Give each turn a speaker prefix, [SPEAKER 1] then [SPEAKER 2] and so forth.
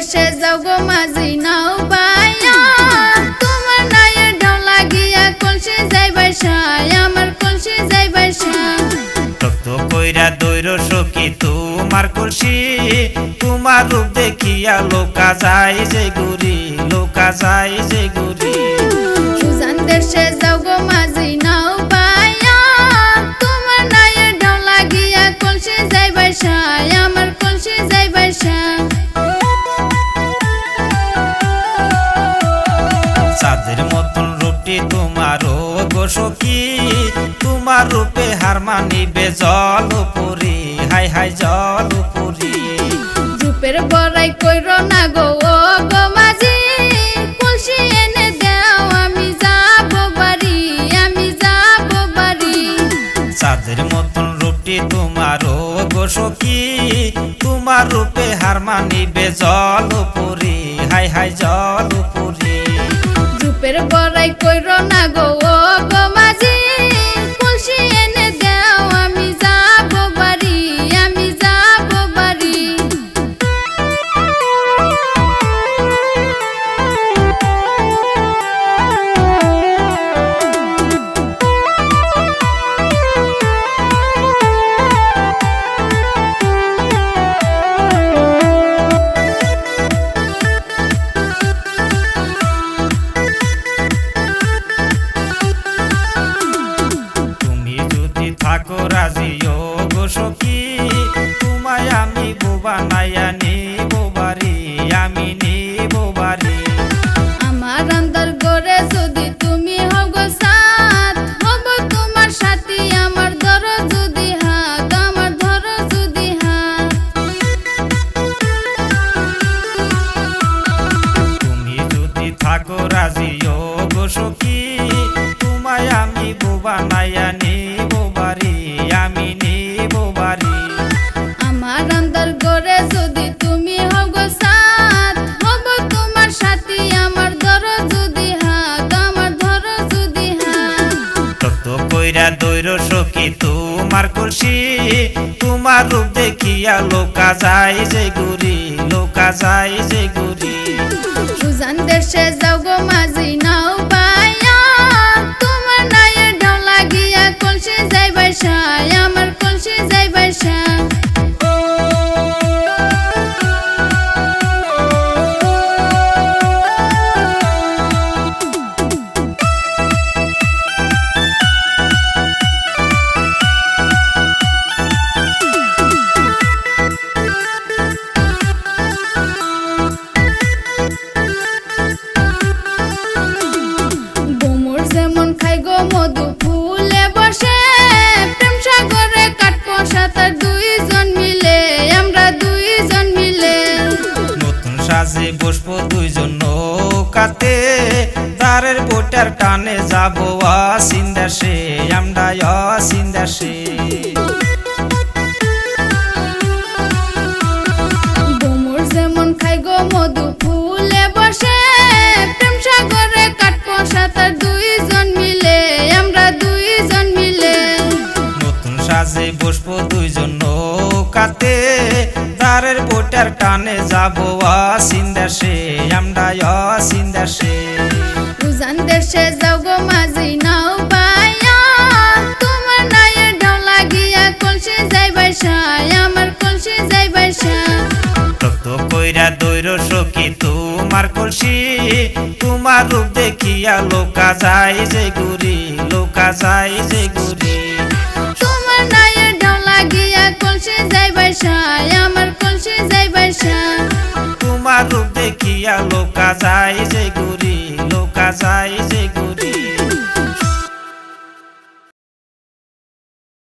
[SPEAKER 1] দেশে যাও গো মাঝি নাও পায়া। তোমার নায়ে ঢাও লাগিয়া কলসি যাই বাইসায় আমার কলসি যাই বাইসায়
[SPEAKER 2] তত কইরা দৈর সখী তোমার কলসি তোমার রূপ দেখিয়া লোকা যায় যে গুরি লোকা যায় যে গুরি।
[SPEAKER 1] সুজান দেশে যাও গো মাঝি নাও পায়া। তোমার নায়ে ঢাও লাগিয়া কলসি যাই বাইসায় আমার কলসি যাই বাইসায়
[SPEAKER 2] চাঁদের মতন রূপটি তোমারও গো সখী। তোমার রূপে হার মানিবে জল পুরি হাই হাই জল পুরি
[SPEAKER 1] রূপের বড়াই কইর না গো ও গো মাঝি। কলসি এনে দাও আমি যাব বাড়ি আমি যাব বাড়ি।
[SPEAKER 2] চাঁদের মতন রূপটি তোমারও গো সখী। তোমার রূপে হার মানিবে জল পুরি হাই হাই জল পুরি
[SPEAKER 1] বড়াই কইর না গো
[SPEAKER 2] থাকো রাজি ও গো সখী তোমায় আমি বোবা নাইয়া নিব বাড়ি আমি নিব বাড়ি।
[SPEAKER 1] আমার আন্দার গড়ে যদি তুমি সাথ হব তোমার সাথী আমার ধরো যদি হাত আমার ধরো যদি হাত।
[SPEAKER 2] তুমি যদি থাকো রাজি ও গো সখী তোমায় আমি বোবা নাইয়া নিব
[SPEAKER 1] যদি তুমি হও সাথ হব তোমার সাথী আমার ধরো যদি হাত আমার ধরো যদি হাত।
[SPEAKER 2] তত কইরা দৈর সখী তোমার কলসি তোমার রূপ দেখিয়া লোকা যায় যে গুরি লোকা যায় যে গুরি।
[SPEAKER 1] সুজান দেশে যাও গো মাঝি নাও পায়া। তোমার নায়ে ঢাও লাগিয়া কলসি যাই বাইসায় আমার কলসি যাই বাইসায় যেমন খাই গো মধু, ফুলে বসে, প্রেম সাগরে কাটবো সাঁতার দুইজন মিলে, আমরা দুইজন মিলে।
[SPEAKER 2] নতুন সাজে বসবো দুইজন নৌকাতে, তারের বোটার টানে যাব অসিন্দাসে আমরা অসিন্দাসে বসবো দুইজন নৌকাতে। তারের বোটার টানে যাব অসিন্দাসে আমরা অসিন্দাসে
[SPEAKER 1] উজান দেশে যাও গো মাঝি নাও পায়া। তোমার নায়ে ঢাও লাগিয়া কলসি যাই বাইসায় আমার কলসি যাই বাইসায়
[SPEAKER 2] তত কইরা দৈর সখী তোমার কলসি। তোমার রূপ দেখিয়া লোকা যায় যে গুরি লোকা যায় যে গুরি
[SPEAKER 1] বাইসায় আমার কলসি যাই বাইসায়
[SPEAKER 2] তোমার রূপ দেখিয়া লোকা যায়, যে গুরি লোকা যায়, যে গুরি